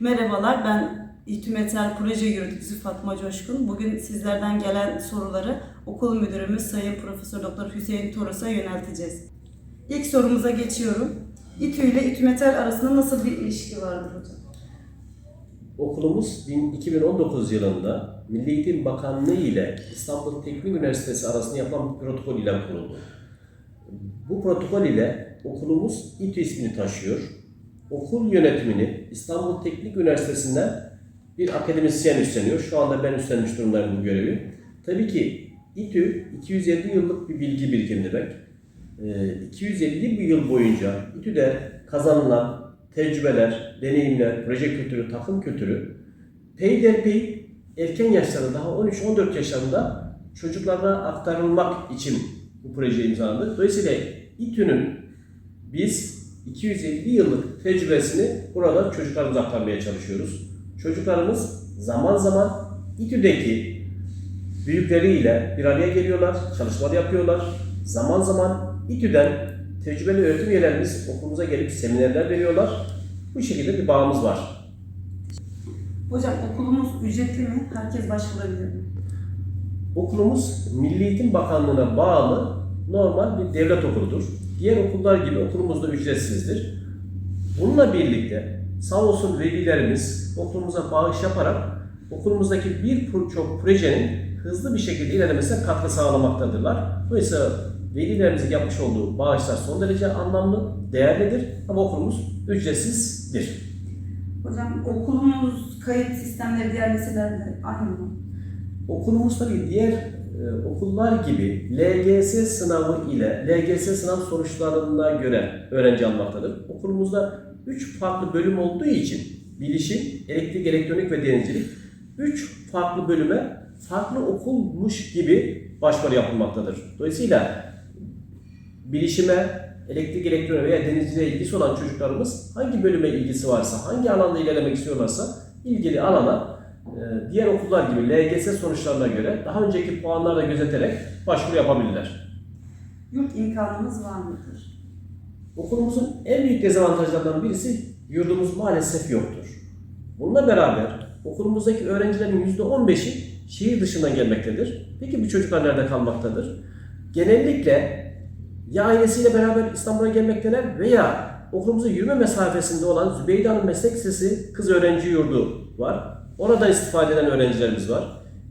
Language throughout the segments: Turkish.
Merhabalar, ben İTÜ Metal Proje Yürütücüsü Fatma Coşkun. Bugün sizlerden gelen soruları okul müdürümüz Sayın Profesör Doktor Hüseyin Toros'a yönelteceğiz. İlk sorumuza geçiyorum. İTÜ ile İTÜ Metal arasında nasıl bir ilişki vardır hocam? Okulumuz bin- 2019 yılında Milli Eğitim Bakanlığı ile İstanbul Teknik Üniversitesi arasında yapılan bir protokol ile kuruldu. Bu protokol ile okulumuz İTÜ ismini taşıyor. Okul yönetimini İstanbul Teknik Üniversitesi'nden bir akademisyen üstleniyor. Şu anda ben üstlenmiş durumdayım bu görevi. Tabii ki İTÜ 250 yıllık bir bilgi birikimi demek. Ee, 250 yıl boyunca İTÜ'de kazanılan tecrübeler, deneyimler, proje kültürü, takım kültürü peyderpey erken yaşlarda daha 13-14 yaşlarında çocuklara aktarılmak için bu proje imzalandı. Dolayısıyla İTÜ'nün biz 250 yıllık tecrübesini burada çocuklarımıza aktarmaya çalışıyoruz. Çocuklarımız zaman zaman İTÜ'deki büyükleriyle bir araya geliyorlar, çalışmalar yapıyorlar. Zaman zaman İTÜ'den tecrübeli öğretim üyelerimiz okulumuza gelip seminerler veriyorlar. Bu şekilde bir bağımız var. Hocam okulumuz ücretli mi? Herkes başvurabilir mi? Okulumuz Milli Eğitim Bakanlığı'na bağlı normal bir devlet okuludur. Diğer okullar gibi okulumuz da ücretsizdir. Bununla birlikte sağ olsun velilerimiz okulumuza bağış yaparak okulumuzdaki birçok projenin hızlı bir şekilde ilerlemesine katkı sağlamaktadırlar. Dolayısıyla velilerimizin yapmış olduğu bağışlar son derece anlamlı, değerlidir ama okulumuz ücretsizdir. Hocam okulumuz kayıt sistemleri diğer liselerle aynı mı? Okulumuz tabii diğer e, okullar gibi LGS sınavı ile LGS sınav sonuçlarına göre öğrenci almaktadır. Okulumuzda 3 farklı bölüm olduğu için bilişim, elektrik, elektronik ve denizcilik 3 farklı bölüme farklı okulmuş gibi başvuru yapılmaktadır. Dolayısıyla bilişime, elektrik, elektronik veya denizciliğe ilgisi olan çocuklarımız hangi bölüme ilgisi varsa, hangi alanda ilerlemek istiyorlarsa ilgili alana diğer okullar gibi LGS sonuçlarına göre daha önceki puanlarla gözeterek başvuru yapabilirler. Yurt imkanımız var mıdır? Okulumuzun en büyük dezavantajlarından birisi yurdumuz maalesef yoktur. Bununla beraber okulumuzdaki öğrencilerin %15'i şehir dışından gelmektedir. Peki bu çocuklar nerede kalmaktadır? Genellikle ya ailesiyle beraber İstanbul'a gelmekteler veya okulumuzun yürüme mesafesinde olan Zübeyde Hanım Meslek Lisesi kız öğrenci yurdu var. Oradan istifade eden öğrencilerimiz var.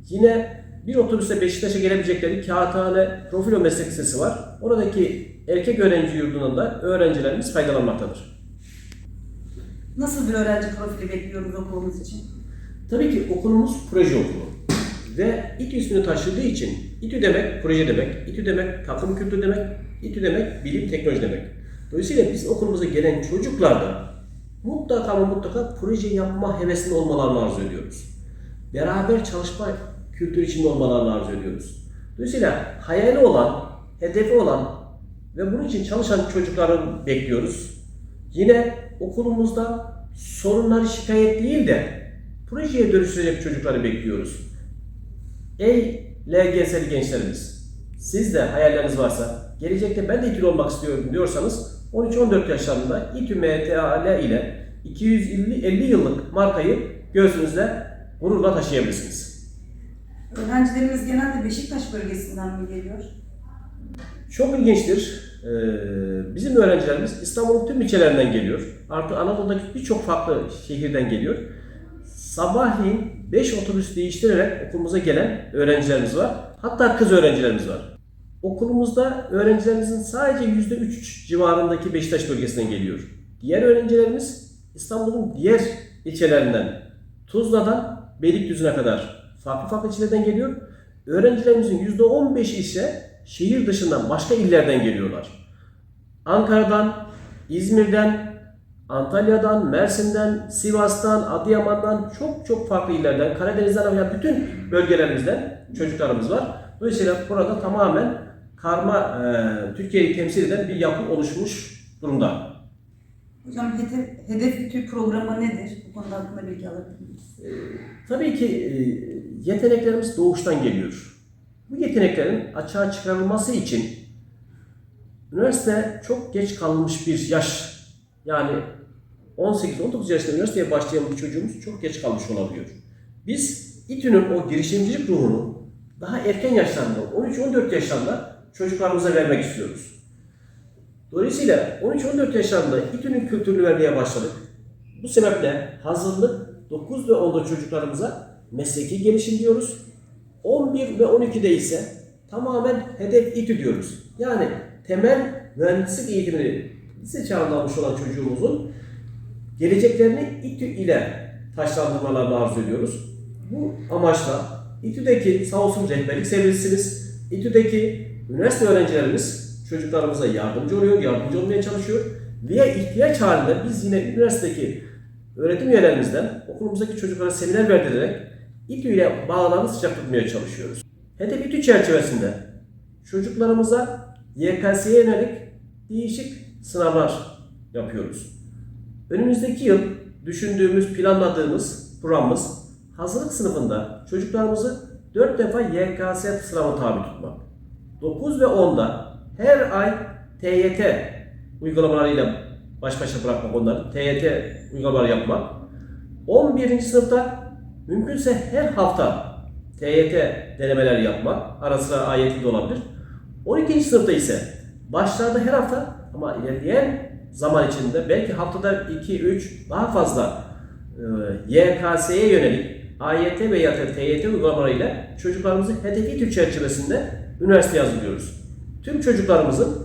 Yine bir otobüste Beşiktaş'a gelebilecekleri Kağıthane Profilo Meslek Lisesi var. Oradaki erkek öğrenci yurdundan da öğrencilerimiz faydalanmaktadır. Nasıl bir öğrenci profili bekliyoruz okulumuz için? Tabii ki okulumuz proje okulu. Ve İTÜ ismini taşıdığı için İTÜ demek proje demek, İTÜ demek takım kültürü demek, İTÜ demek bilim teknoloji demek. Dolayısıyla biz okulumuza gelen çocuklarda mutlaka ama mutlaka proje yapma hevesinde olmalarını arzu ediyoruz. Beraber çalışma kültürü içinde olmalarını arzu ediyoruz. Dolayısıyla hayali olan, hedefi olan ve bunun için çalışan çocukları bekliyoruz. Yine okulumuzda sorunları şikayet değil de projeye dönüştürecek çocukları bekliyoruz. Ey LGS'li gençlerimiz, siz de hayalleriniz varsa, gelecekte ben de İTÜ'lü olmak istiyorum diyorsanız 13-14 yaşlarında İTÜ MTAL ile 250 50 yıllık markayı göğsünüzde gururla taşıyabilirsiniz. Öğrencilerimiz genelde Beşiktaş bölgesinden mi geliyor? Çok ilginçtir. Ee, bizim öğrencilerimiz İstanbul'un tüm ilçelerinden geliyor. Artı Anadolu'daki birçok farklı şehirden geliyor. Sabahleyin 5 otobüs değiştirerek okulumuza gelen öğrencilerimiz var. Hatta kız öğrencilerimiz var. Okulumuzda öğrencilerimizin sadece %3 civarındaki Beşiktaş bölgesinden geliyor. Diğer öğrencilerimiz İstanbul'un diğer ilçelerinden, Tuzla'dan Beylikdüzü'ne kadar farklı farklı ilçelerden geliyor. Öğrencilerimizin %15 ise şehir dışından başka illerden geliyorlar. Ankara'dan, İzmir'den, Antalya'dan, Mersin'den, Sivas'tan, Adıyaman'dan çok çok farklı illerden, Karadeniz'den veya bütün bölgelerimizden çocuklarımız var. Dolayısıyla burada tamamen karma e, Türkiye'yi temsil eden bir yapı oluşmuş durumda. Hocam hedef, hedef İTÜ programı nedir? Bu konuda hakkında bilgi alabilir miyiz? Tabii ki e, yeteneklerimiz doğuştan geliyor. Bu yeteneklerin açığa çıkarılması için üniversite çok geç kalmış bir yaş. Yani 18-19 yaşında üniversiteye başlayan bir çocuğumuz çok geç kalmış olabiliyor. Biz İTÜ'nün o girişimcilik ruhunu daha erken yaşlarda, 13-14 yaşlarında çocuklarımıza vermek istiyoruz. Dolayısıyla 13-14 yaşlarında İTÜ'nün kültürünü vermeye başladık. Bu sebeple hazırlık 9 ve 10'da çocuklarımıza mesleki gelişim diyoruz. 11 ve 12'de ise tamamen hedef İTÜ diyoruz. Yani temel mühendislik eğitimini lise çağında almış olan çocuğumuzun geleceklerini İTÜ ile taşlandırmalarını arzu ediyoruz. Bu amaçla İTÜ'deki sağ olsun rehberlik servisiniz. İTÜ'deki üniversite öğrencilerimiz çocuklarımıza yardımcı oluyor, yardımcı olmaya çalışıyor. Ve ihtiyaç halinde biz yine üniversitedeki öğretim üyelerimizden okulumuzdaki çocuklara seminer verdirerek İTÜ ile bağlarını sıcak tutmaya çalışıyoruz. Hedef İTÜ çerçevesinde çocuklarımıza YKS'ye yönelik değişik sınavlar yapıyoruz. Önümüzdeki yıl düşündüğümüz, planladığımız programımız hazırlık sınıfında çocuklarımızı 4 defa YKS sınavı tabi tutmak. 9 ve 10'da her ay TYT uygulamalarıyla baş başa bırakmak onları. TYT uygulamaları yapmak. 11. sınıfta mümkünse her hafta TYT denemeler yapmak. Ara sıra AYT de olabilir. 12. sınıfta ise başlarda her hafta ama ilerleyen zaman içinde belki haftada 2-3 daha fazla e, YKS'ye yönelik AYT veya TYT uygulamalarıyla çocuklarımızı hedefi çerçevesinde üniversiteye hazırlıyoruz. Tüm çocuklarımızın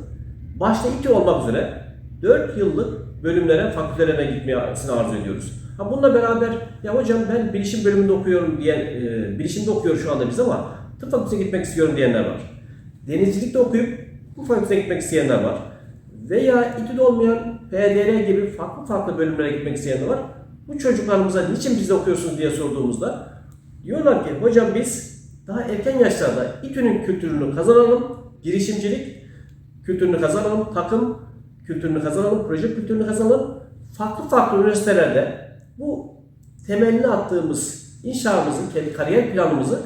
başta İTÜ olmak üzere 4 yıllık bölümlere, fakültelerine gitmesini arzu ediyoruz. Ha bununla beraber ya hocam ben bilişim bölümünde okuyorum diyen, e, bilişimde okuyor şu anda biz ama tıp fakültesine gitmek istiyorum diyenler var. Denizcilikte okuyup bu fakültesine gitmek isteyenler var. Veya İTÜ'de olmayan PDR gibi farklı farklı bölümlere gitmek isteyenler var. Bu çocuklarımıza niçin bizde okuyorsunuz diye sorduğumuzda diyorlar ki hocam biz daha erken yaşlarda İTÜ'nün kültürünü kazanalım, girişimcilik kültürünü kazanalım, takım kültürünü kazanalım, proje kültürünü kazanalım. Farklı farklı üniversitelerde bu temelini attığımız inşamızı, kendi kariyer planımızı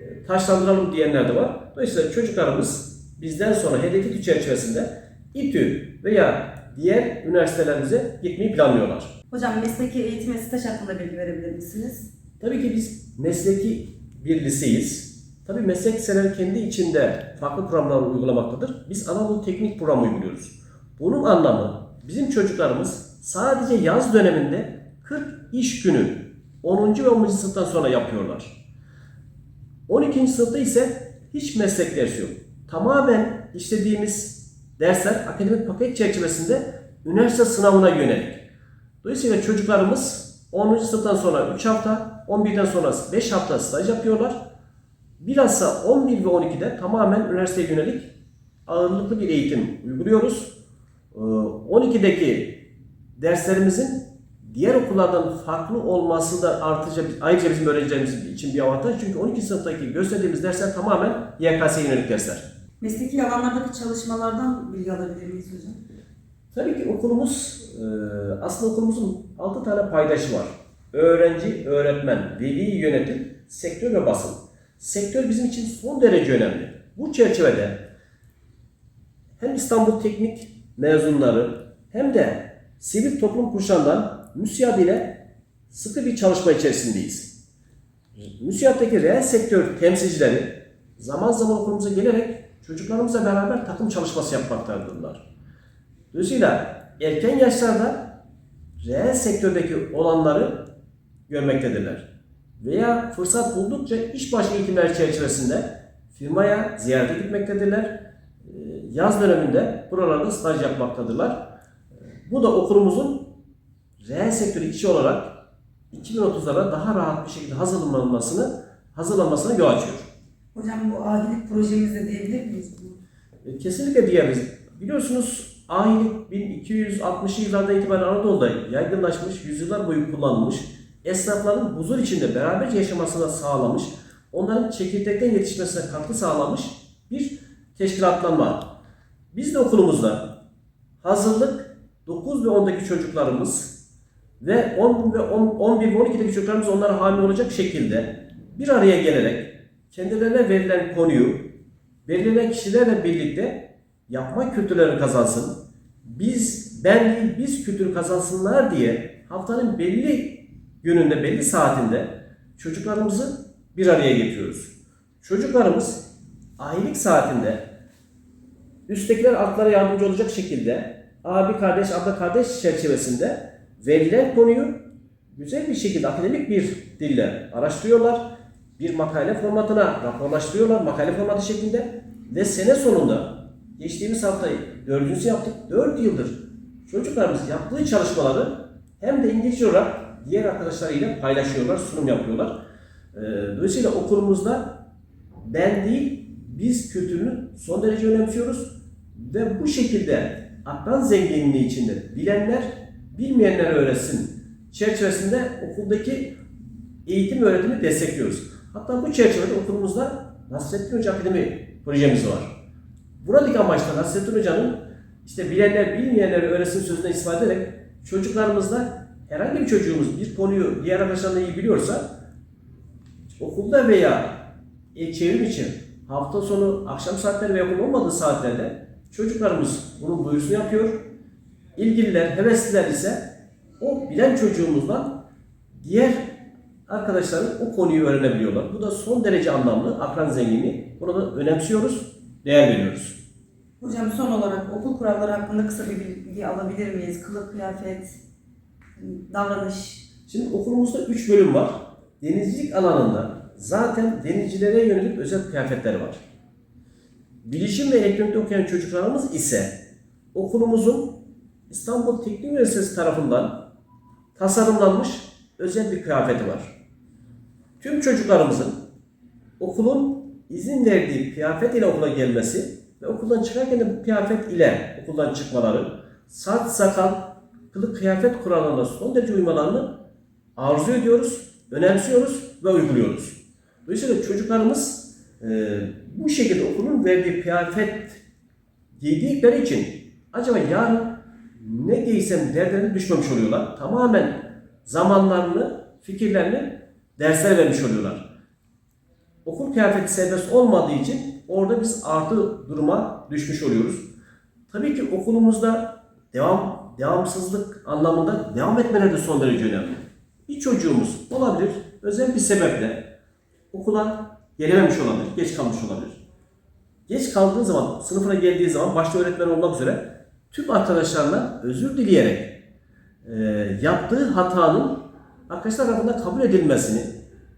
e, taşlandıralım diyenler de var. Dolayısıyla çocuklarımız bizden sonra hedefi İTÜ çerçevesinde İTÜ veya diğer üniversitelerimize gitmeyi planlıyorlar. Hocam mesleki eğitim ve staj hakkında bilgi verebilir misiniz? Tabii ki biz mesleki bir liseyiz. Tabii meslek liseleri kendi içinde farklı programlar uygulamaktadır. Biz Anadolu Teknik Programı uyguluyoruz. Bunun anlamı bizim çocuklarımız sadece yaz döneminde 40 iş günü 10. ve 11. sınıftan sonra yapıyorlar. 12. sınıfta ise hiç meslek dersi yok. Tamamen işlediğimiz dersler akademik paket çerçevesinde üniversite sınavına yönelik. Dolayısıyla çocuklarımız 10. sınıftan sonra 3 hafta, 11'den sonra 5 hafta staj yapıyorlar. Bilhassa 11 ve 12'de tamamen üniversiteye yönelik ağırlıklı bir eğitim uyguluyoruz. Ee, 12'deki derslerimizin diğer okullardan farklı olması da artıca ayrıca bizim öğrencilerimiz için bir avantaj. Çünkü 12 sınıftaki gösterdiğimiz dersler tamamen YKS'ye yönelik dersler. Mesleki alanlardaki çalışmalardan bilgi alabilir miyiz hocam? Tabii ki okulumuz, e, aslında okulumuzun 6 tane paydaşı var. Öğrenci, öğretmen, veli yönetim, sektör ve basın. Sektör bizim için son derece önemli. Bu çerçevede hem İstanbul Teknik mezunları hem de sivil toplum kuruluşlarından MÜSİAD ile sıkı bir çalışma içerisindeyiz. MÜSİAD'daki reel sektör temsilcileri zaman zaman okulumuza gelerek çocuklarımızla beraber takım çalışması yapmaktadırlar. Dolayısıyla erken yaşlarda reel sektördeki olanları görmektedirler. Veya fırsat buldukça iş başı eğitimler çerçevesinde firmaya ziyarete gitmektedirler. Ee, Yaz döneminde buralarda staj yapmaktadırlar. Bu da okulumuzun reel sektör işçi olarak 2030'lara daha rahat bir şekilde hazırlanmasını hazırlanmasına yol açıyor. Hocam bu ahilik projemizde diyebilir miyiz bunu? E, Kesinlikle diyebiliriz. Biliyorsunuz ahilik 1260'lı yıllardan itibaren Anadolu'da yaygınlaşmış, yüzyıllar boyu kullanılmış, esnafların huzur içinde beraberce yaşamasına sağlamış, onların çekirdekten yetişmesine katkı sağlamış bir teşkilatlanma. Biz de okulumuzda hazırlık 9 ve 10'daki çocuklarımız ve 10 ve 10, 11 ve 12'deki çocuklarımız onlara hamile olacak şekilde bir araya gelerek kendilerine verilen konuyu belirlenen kişilerle birlikte yapma kültürlerini kazansın. Biz ben değil biz kültürü kazansınlar diye haftanın belli gününde, belli saatinde çocuklarımızı bir araya getiriyoruz. Çocuklarımız aylık saatinde üsttekiler altlara yardımcı olacak şekilde abi kardeş, abla kardeş çerçevesinde verilen konuyu güzel bir şekilde akademik bir dille araştırıyorlar. Bir makale formatına raporlaştırıyorlar makale formatı şeklinde ve sene sonunda geçtiğimiz haftayı dördüncüsü yaptık. Dört yıldır çocuklarımız yaptığı çalışmaları hem de İngilizce olarak diğer arkadaşlarıyla paylaşıyorlar, sunum yapıyorlar. Ee, Dolayısıyla okulumuzda ben değil, biz kültürünü son derece önemsiyoruz ve bu şekilde akran zenginliği içinde bilenler bilmeyenlere öğretsin çerçevesinde okuldaki eğitim öğretimi destekliyoruz. Hatta bu çerçevede okulumuzda Nasrettin Hoca Akademi projemiz var. Buradaki amaç da Nasrettin Hoca'nın işte bilenler bilmeyenlere öğretsin sözüne istifade ederek çocuklarımızda herhangi bir çocuğumuz bir konuyu diğer arkadaşlarla iyi biliyorsa okulda veya e, çevrim için hafta sonu akşam saatleri ve okul olmadığı saatlerde çocuklarımız bunun duyurusunu yapıyor. İlgililer, hevesliler ise o bilen çocuğumuzdan diğer arkadaşların o konuyu öğrenebiliyorlar. Bu da son derece anlamlı, akran zenginliği. Bunu da önemsiyoruz, değer veriyoruz. Hocam son olarak okul kuralları hakkında kısa bir bilgi alabilir miyiz? Kılık, kıyafet, davranış. Şimdi okulumuzda 3 bölüm var. Denizcilik alanında zaten denizcilere yönelik özel kıyafetler var. Bilişim ve elektronikte okuyan çocuklarımız ise okulumuzun İstanbul Teknik Üniversitesi tarafından tasarımlanmış özel bir kıyafeti var. Tüm çocuklarımızın okulun izin verdiği kıyafet ile okula gelmesi ve okuldan çıkarken de bu kıyafet ile okuldan çıkmaları, saç sakal, kılık kıyafet kurallarına son derece uymalarını arzu ediyoruz, önemsiyoruz ve uyguluyoruz. Dolayısıyla çocuklarımız e, bu şekilde okulun verdiği kıyafet giydikleri için acaba yarın ne giysem derdine düşmemiş oluyorlar. Tamamen zamanlarını, fikirlerini derslere vermiş oluyorlar. Okul kıyafeti serbest olmadığı için orada biz artı duruma düşmüş oluyoruz. Tabii ki okulumuzda devam devamsızlık anlamında devam etmeleri de son derece önemli. Bir çocuğumuz olabilir, özel bir sebeple okula gelememiş olabilir, geç kalmış olabilir. Geç kaldığı zaman, sınıfına geldiği zaman başta öğretmen olmak üzere tüm arkadaşlarına özür dileyerek e, yaptığı hatanın arkadaşlar tarafından kabul edilmesini,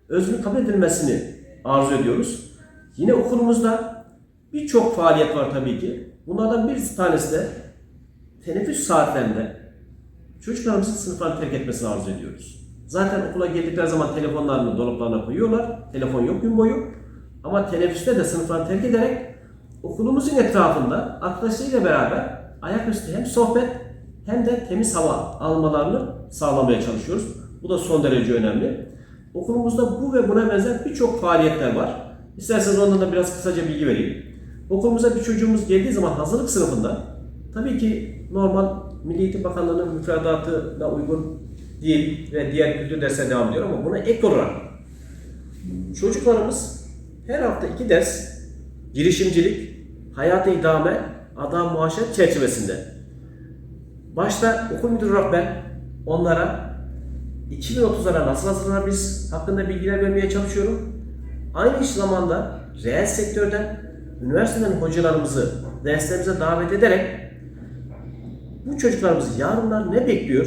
özrünün kabul edilmesini arzu ediyoruz. Yine okulumuzda birçok faaliyet var tabii ki. Bunlardan bir tanesi de teneffüs saatlerinde çocuklarımızın sınıflarını terk etmesini arzu ediyoruz. Zaten okula geldikleri zaman telefonlarını dolaplarına koyuyorlar. Telefon yok gün boyu. Ama teneffüste de sınıflarını terk ederek okulumuzun etrafında arkadaşlarıyla beraber ayaküstü hem sohbet hem de temiz hava almalarını sağlamaya çalışıyoruz. Bu da son derece önemli. Okulumuzda bu ve buna benzer birçok faaliyetler var. İsterseniz ondan da biraz kısaca bilgi vereyim. Okulumuza bir çocuğumuz geldiği zaman hazırlık sınıfında tabii ki normal Milli Eğitim Bakanlığı'nın müfredatına uygun değil ve diğer kültür dersine devam ediyor ama buna ek olarak çocuklarımız her hafta iki ders girişimcilik, hayata idame, adam muaşeret çerçevesinde başta okul müdürü olarak ben onlara 2030'lara nasıl hazırlanabiliriz hakkında bilgiler vermeye çalışıyorum. Aynı zamanda reel sektörden üniversiteden hocalarımızı derslerimize davet ederek bu çocuklarımız yarınlar ne bekliyor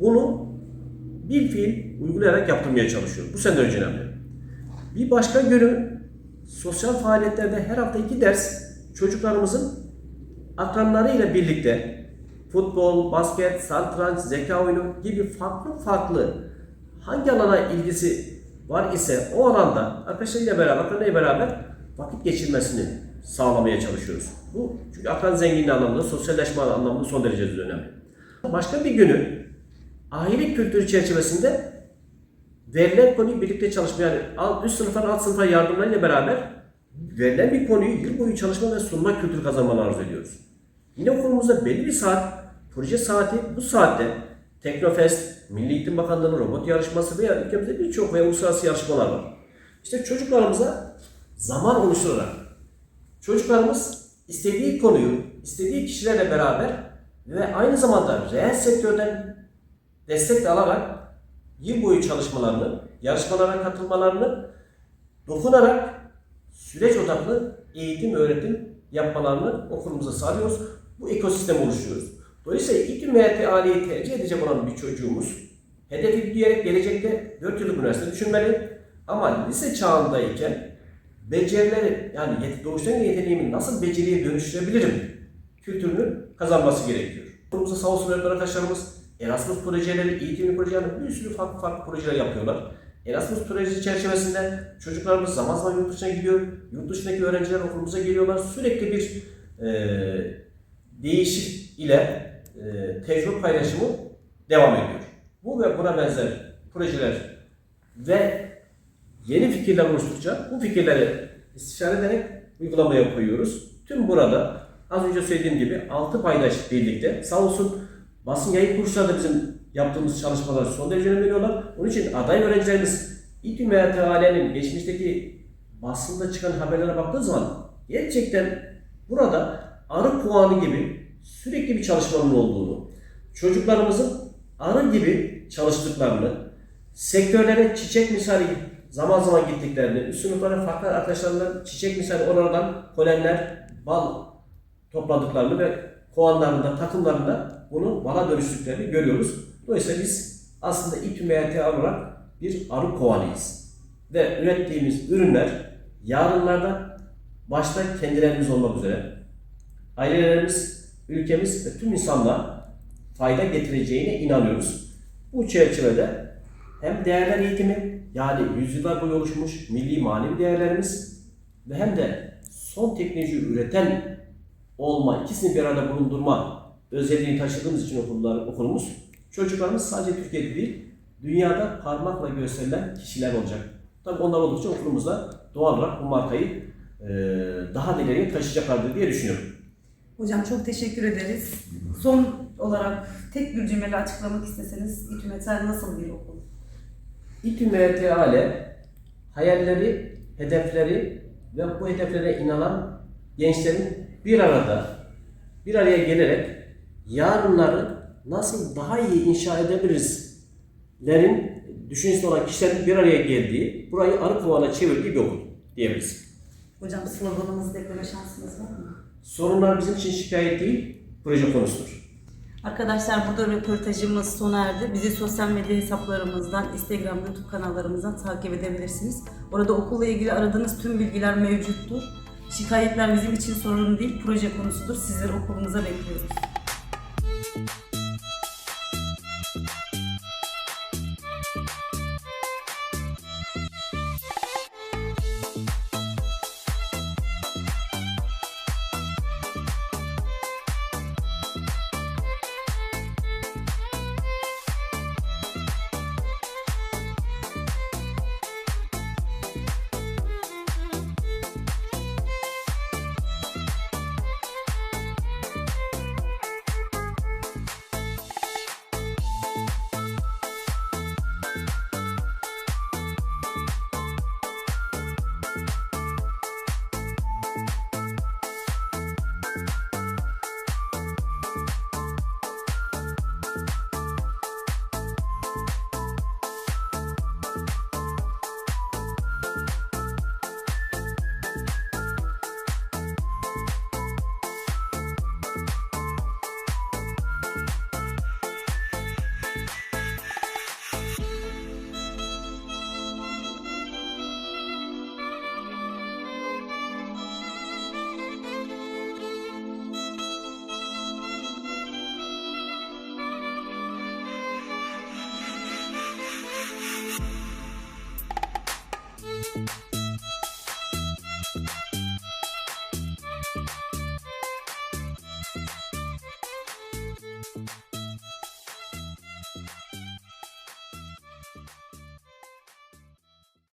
bunu bir fiil uygulayarak yaptırmaya çalışıyor. Bu sene önce önemli. Bir başka günü sosyal faaliyetlerde her hafta iki ders çocuklarımızın akranlarıyla birlikte futbol, basket, satranç, zeka oyunu gibi farklı farklı hangi alana ilgisi var ise o alanda arkadaşlarıyla beraber, akranıyla beraber vakit geçirmesini sağlamaya çalışıyoruz. Bu çünkü akran zenginliği anlamında, sosyalleşme anlamında son derece önemli. Başka bir günü aile kültürü çerçevesinde verilen konuyu birlikte çalışma yani üst sınıflar alt sınıflar yardımlarıyla beraber verilen bir konuyu yıl boyu çalışma ve sunma kültürü kazanmanı arzu ediyoruz. Yine okulumuzda belli bir saat, proje saati bu saatte Teknofest, Milli Eğitim Bakanlığı'nın robot yarışması veya ülkemizde birçok ve uluslararası yarışmalar var. İşte çocuklarımıza zaman oluşturarak çocuklarımız istediği konuyu, istediği kişilerle beraber ve aynı zamanda reel sektörden destek de alarak yıl boyu çalışmalarını, yarışmalara katılmalarını dokunarak süreç odaklı eğitim, öğretim yapmalarını okulumuza sağlıyoruz. Bu ekosistem oluşturuyoruz. Dolayısıyla İTÜ MHT aliyi tercih edecek olan bir çocuğumuz hedefi diyerek gelecekte 4 yıllık üniversite düşünmeli. Ama lise çağındayken becerileri yani yet- doğuştan yeteneğimi nasıl beceriye dönüştürebilirim kültürünü kazanması gerekiyor. Okulumuzda sağ olsun arkadaşlarımız Erasmus projeleri, eğitimli projeler, bir sürü farklı farklı projeler yapıyorlar. Erasmus projesi çerçevesinde çocuklarımız zaman zaman yurt dışına gidiyor. Yurt dışındaki öğrenciler okulumuza geliyorlar. Sürekli bir e, değişik ile e, tecrübe paylaşımı devam ediyor. Bu ve buna benzer projeler ve yeni fikirler oluştukça bu fikirleri istişare ederek uygulamaya koyuyoruz. Tüm burada az önce söylediğim gibi altı paydaş birlikte sağ olsun basın yayın kursları da bizim yaptığımız çalışmalar son derece önem veriyorlar. Onun için aday öğrencilerimiz İTÜ MHTAL'nin geçmişteki basında çıkan haberlere baktığı zaman gerçekten burada arı puanı gibi sürekli bir çalışmanın olduğunu, çocuklarımızın arı gibi çalıştıklarını, sektörlere çiçek misali zaman zaman gittiklerini, üst sınıflara farklı arkadaşlarından çiçek misali oralardan polenler, bal topladıklarını ve kovanlarında, takımlarında bunu bala dönüştüklerini görüyoruz. Dolayısıyla biz aslında İTÜ MHT olarak bir arı kovanıyız. Ve ürettiğimiz ürünler yarınlarda başta kendilerimiz olmak üzere ailelerimiz, ülkemiz ve tüm insanlığa fayda getireceğine inanıyoruz. Bu çerçevede hem değerler eğitimi yani yüzyıllar boyu oluşmuş milli manevi değerlerimiz ve hem de son teknoloji üreten olma, ikisini bir arada bulundurma özelliğini taşıdığımız için okullar, okulumuz çocuklarımız sadece Türkiye'de değil, dünyada parmakla gösterilen kişiler olacak. Tabii onlar oldukça okulumuzda doğal olarak bu markayı daha da ileriye taşıyacaklardır diye düşünüyorum. Hocam çok teşekkür ederiz. Son olarak tek bir cümleyle açıklamak isteseniz İTÜ Metal nasıl bir okul? İTÜ MTAL hayalleri, hedefleri ve bu hedeflere inanan gençlerin bir arada, bir araya gelerek yarınları nasıl daha iyi inşa edebilirizlerin düşüncesi olan kişilerin bir araya geldiği, burayı arı kovana çevirdiği bir okul diyebiliriz. Hocam sloganımızı ekleme şansınız var mı? Sorunlar bizim için şikayet değil, proje konusudur. Arkadaşlar burada röportajımız sona erdi. Bizi sosyal medya hesaplarımızdan, Instagram, YouTube kanallarımızdan takip edebilirsiniz. Orada okulla ilgili aradığınız tüm bilgiler mevcuttur. Şikayetler bizim için sorun değil, proje konusudur. Sizleri okulumuza bekliyoruz.